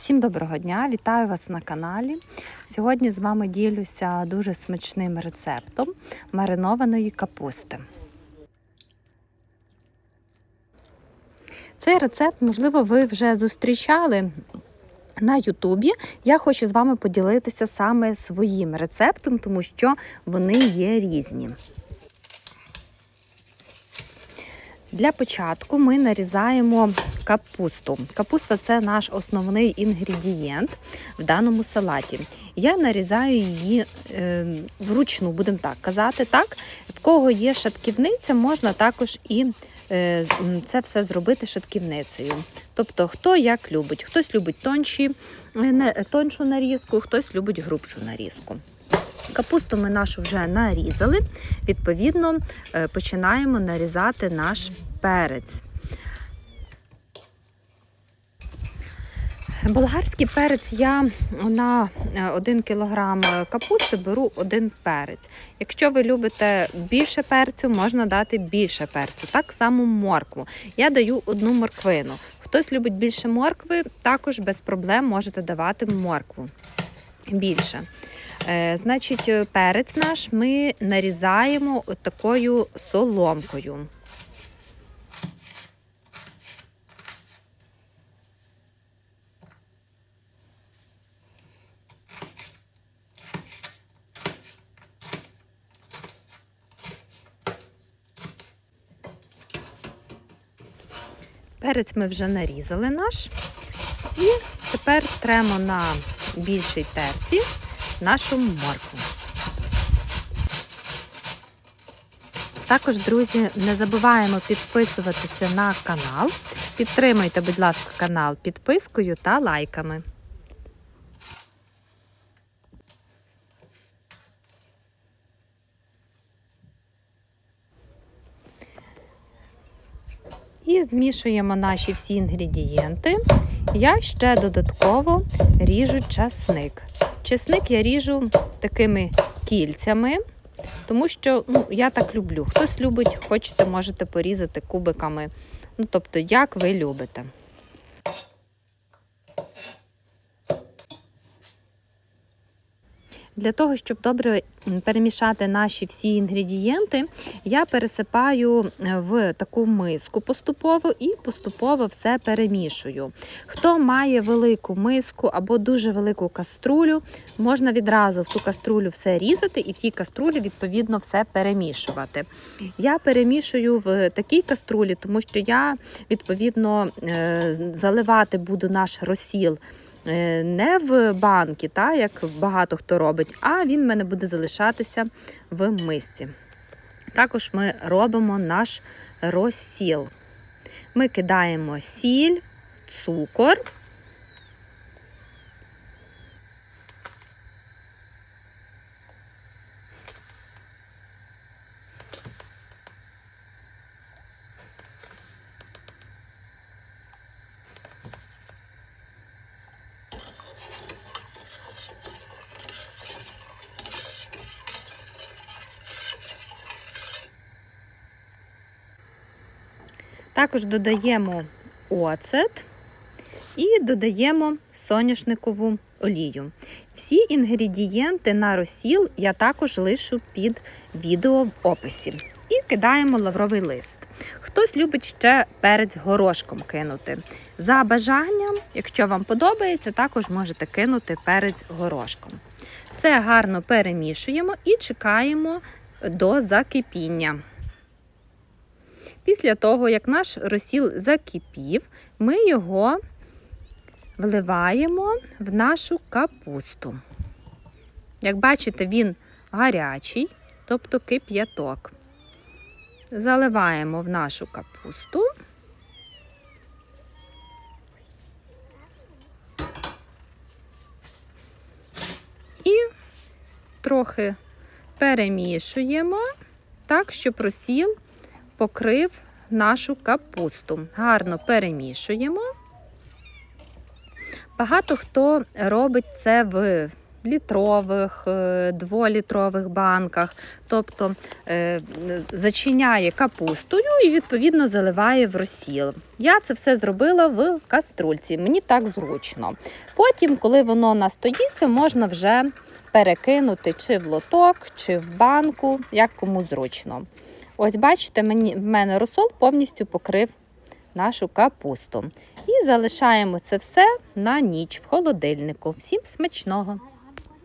Всім доброго дня! Вітаю вас на каналі. Сьогодні з вами ділюся дуже смачним рецептом маринованої капусти. Цей рецепт, можливо, ви вже зустрічали на Ютубі. Я хочу з вами поділитися саме своїм рецептом, тому що вони є різні. Для початку ми нарізаємо капусту. Капуста це наш основний інгредієнт в даному салаті. Я нарізаю її е, вручну, будемо так казати. Так? В кого є шатківниця, можна також і е, це все зробити шатківницею. Тобто, хто як любить. Хтось любить тонші, не, тоншу нарізку, хтось любить грубшу нарізку. Капусту ми нашу вже нарізали, відповідно, е, починаємо нарізати наш перець. Болгарський перець я на 1 кг капусти беру один перець. Якщо ви любите більше перцю, можна дати більше перцю. Так само моркву. Я даю одну морквину. Хтось любить більше моркви, також без проблем можете давати моркву більше. Е, значить, перець наш ми нарізаємо такою соломкою. Перець ми вже нарізали наш. І тепер тремо на більшій терці нашу моркву. Також, друзі, не забуваємо підписуватися на канал. Підтримуйте, будь ласка, канал підпискою та лайками. І змішуємо наші всі інгредієнти. Я ще додатково ріжу часник. Чесник я ріжу такими кільцями, тому що ну, я так люблю. Хтось любить, хочете, можете порізати кубиками. Ну, тобто, як ви любите. Для того, щоб добре перемішати наші всі інгредієнти, я пересипаю е, в таку миску поступово і поступово все перемішую. Хто має велику миску або дуже велику каструлю, можна відразу в ту каструлю все різати і в тій каструлі, відповідно, все перемішувати. Я перемішую в такій каструлі, тому що я, відповідно, е, заливати буду наш розсіл. Е, не в банки, та, як багато хто робить, а він в мене буде залишатися в мисці. Також ми робимо наш розсіл. Ми кидаємо сіль, цукор. Також додаємо оцет і додаємо соняшникову олію. Всі інгредієнти на розсіл я також лишу під відео в описі. І кидаємо лавровий лист. Хтось любить ще перець горошком кинути. За бажанням, якщо вам подобається, також можете кинути перець горошком. Все гарно перемішуємо і чекаємо до закипіння. Після того, як наш розсіл закипів, ми його вливаємо в нашу капусту. Як бачите, він гарячий, тобто кип'яток. Заливаємо в нашу капусту. І трохи перемішуємо так, щоб розсіл покрив нашу капусту. Гарно перемішуємо. Багато хто робить це в літрових, е, дволітрових банках. Тобто е, зачиняє капустою і відповідно заливає в розсіл. Я це все зробила в каструльці. Мені так зручно. Потім, коли воно настоїться, можна вже перекинути чи в лоток, чи в банку, як кому зручно. Ось бачите, мені, в мене розсол повністю покрив нашу капусту. І залишаємо це все на ніч в холодильнику. Всім смачного!